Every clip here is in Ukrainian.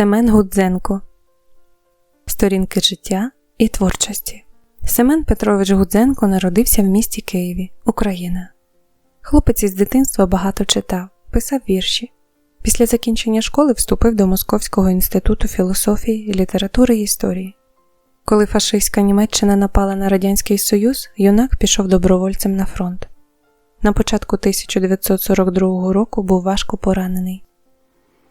Семен Гудзенко Сторінки життя і творчості. Семен Петрович Гудзенко народився в місті Києві, Україна. Хлопець із дитинства багато читав, писав вірші. Після закінчення школи вступив до Московського інституту філософії, літератури і історії. Коли фашистська Німеччина напала на Радянський Союз, юнак пішов добровольцем на фронт. На початку 1942 року був важко поранений.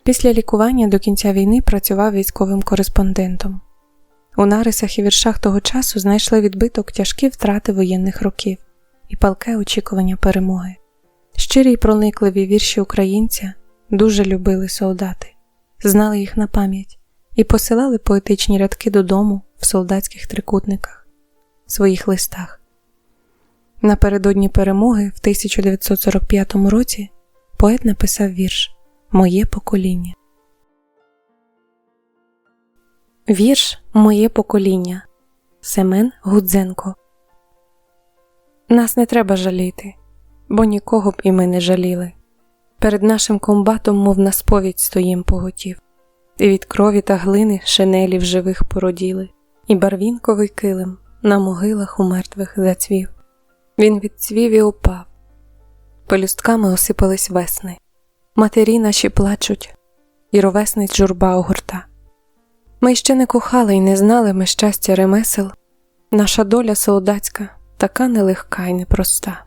Після лікування до кінця війни працював військовим кореспондентом. У нарисах і віршах того часу знайшли відбиток тяжкі втрати воєнних років і палке очікування перемоги. Щирі й проникливі вірші українця дуже любили солдати, знали їх на пам'ять і посилали поетичні рядки додому в солдатських трикутниках, своїх листах. Напередодні перемоги в 1945 році поет написав вірш Моє покоління. Вірш Моє покоління Семен Гудзенко. Нас не треба жаліти, бо нікого б і ми не жаліли. Перед нашим комбатом, мов на сповідь стоїм поготів, і від крові та глини шинелів живих породіли, і барвінковий килим на могилах у мертвих зацвів. Він відцвів і упав, пелюстками осипались весни, матері наші плачуть, і ровесниць журба огорта. Ми ще не кохали й не знали ми щастя ремесел, наша доля солдатська така нелегка й непроста.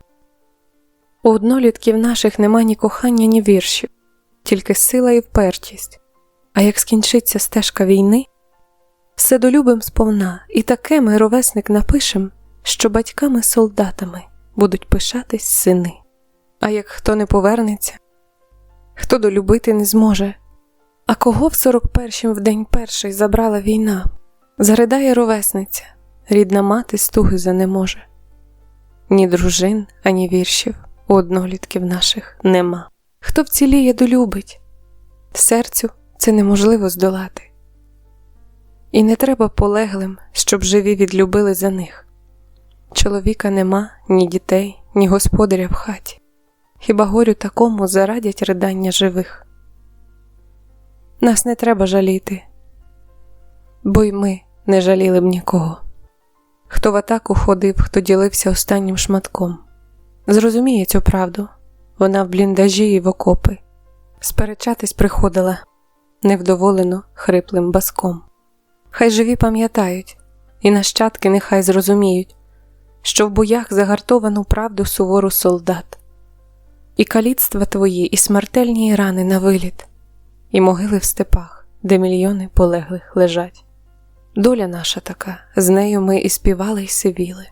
У однолітків наших нема ні кохання, ні віршів, тільки сила і впертість. А як скінчиться стежка війни, все долюбим сповна, і таке ми ровесник напишем, що батьками-солдатами будуть пишатись сини. А як хто не повернеться, хто долюбити не зможе, а кого в сорок першім в день перший забрала війна, заридає ровесниця, рідна мати стуги занеможе. Ні дружин, ані віршів у однолітків наших нема. Хто вціліє долюбить, серцю це неможливо здолати. І не треба полеглим, щоб живі відлюбили за них. Чоловіка нема, ні дітей, ні господаря в хаті. Хіба горю такому зарадять ридання живих? Нас не треба жаліти, бо й ми не жаліли б нікого. Хто в атаку ходив, хто ділився останнім шматком, зрозуміє цю правду, вона в бліндажі і в окопи, сперечатись приходила невдоволено хриплим баском. Хай живі пам'ятають, і нащадки нехай зрозуміють, що в боях загартовану правду сувору солдат, і каліцтва твої, і смертельні рани на виліт і могили в степах, де мільйони полеглих лежать. Доля наша така, з нею ми і співали, й сивіли.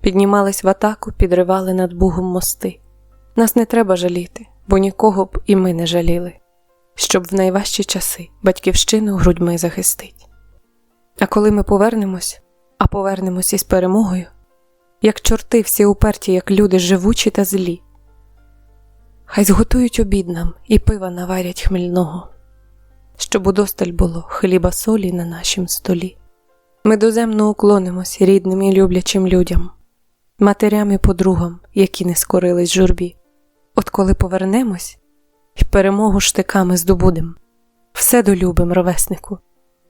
Піднімались в атаку, підривали над Бугом мости. Нас не треба жаліти, бо нікого б і ми не жаліли, щоб в найважчі часи батьківщину грудьми захистить. А коли ми повернемось, а повернемось із перемогою, як чорти всі уперті, як люди живучі та злі, Хай зготують обід нам і пива наварять хмельного, щоб удосталь було хліба солі на нашім столі. Ми доземно уклонимось рідним і люблячим людям, матерям і подругам, які не скорились журбі. От коли повернемось і перемогу штиками здобудем, все долюбим, ровеснику,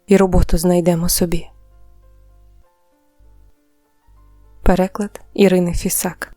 і роботу знайдемо собі. Переклад Ірини Фісак